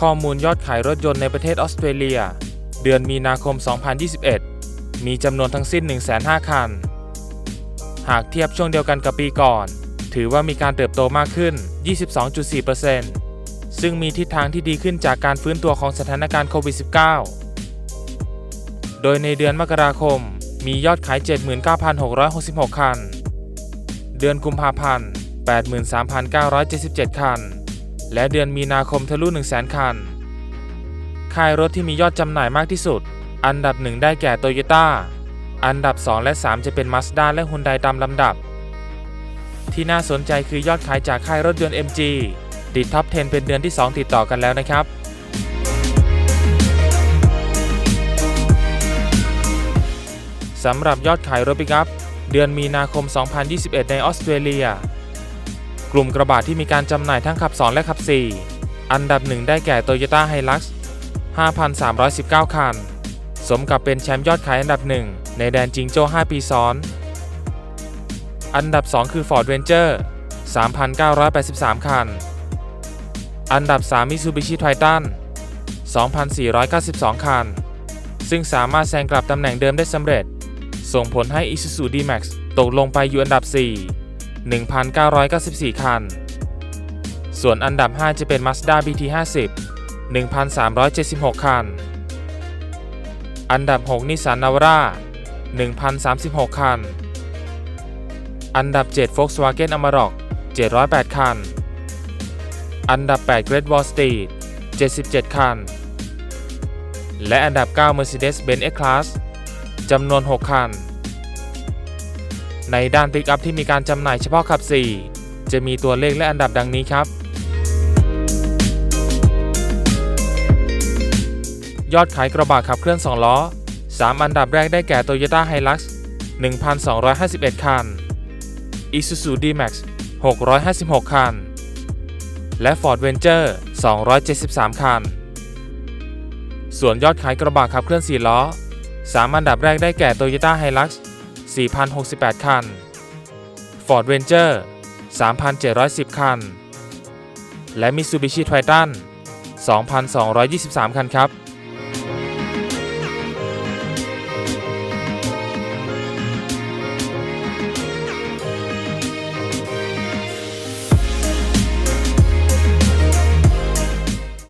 ข้อมูลยอดขายรถยนต์ในประเทศออสเตรเลีย เดือนมีนาคม 2021 มีจำนวนทั้งสิ้น 105,000 คัน หากเทียบช่วงเดียวกันกับปีก่อน ถือว่ามีการเติบโตมากขึ้น 22.4%ซึ่งมีทิศทางที่ดีขึ้นจากการฟื้นตัวของสถานการณ์โควิด -19 โดยในเดือนมกราคม มียอดขาย 79,666 คัน เดือนกุมภาพันธ์ 83,977 คัน และเดือนมีนาคมทะลุ100,000 คัน ค่ายรถที่มียอดจำหน่ายมากที่สุด อันดับหนึ่งได้แก่โตโยต้าอันดับ 2 และ 3 จะเป็น Mazda และ Hyundai ตามลำดับ ที่น่าสนใจคือยอดขายจากค่ายรถยนต์ MG ติดท็อป 10 เป็นเดือนที่ 2 ติดต่อกันแล้วนะครับสำหรับยอดขายรถปิกัพเดือนมีนาคม 2021 ในออสเตรเลีย กลุ่มกระบะที่มีการจำหน่ายทั้งขับ 2 และขับ 4 อันดับหนึ่งได้แก่ Toyota Hilux 5,319 คัน สมกับเป็นแชมป์ยอดขายอันดับหนึ่งในแดนจิงโจ้ 5 ปีซ้อน อันดับ 2 คือ Ford Ranger 3,983 คัน อันดับ 3 Mitsubishi Triton 2,492 คัน ซึ่งสามารถแซงกลับตำแหน่งเดิมได้สำเร็จ ส่งผลให้ Isuzu D-Max ตกลงไปอยู่อันดับ 4 1,994 คัน ส่วนอันดับ 5 จะเป็น Mazda BT50 1,376 คัน อันดับ 6 Nissan Navara 1,036 คัน อันดับ 7 Volkswagen Amarok 708 คัน อันดับ 8 Great Wall Street 77 คัน และอันดับ 9 Mercedes-Benz S-Class จำนวน 6 คัน ในด้านปิกอัพที่มีการจำหน่ายเฉพาะขับ 4 จะมีตัวเลขและอันดับดังนี้ครับ ยอดขายกระบะขับเคลื่อน 2 ล้อ 3 อันดับแรกได้แก่ Toyota Hilux 1,251 คัน Isuzu D-Max 656 คัน และ Ford Ranger 273 คัน ส่วนยอดขายกระบะขับเคลื่อน 4 ล้อ 3 อันดับแรกได้แก่ Toyota Hilux 4,068 คัน Ford Ranger 3,710 คัน และ Mitsubishi Triton 2,223 คันครับ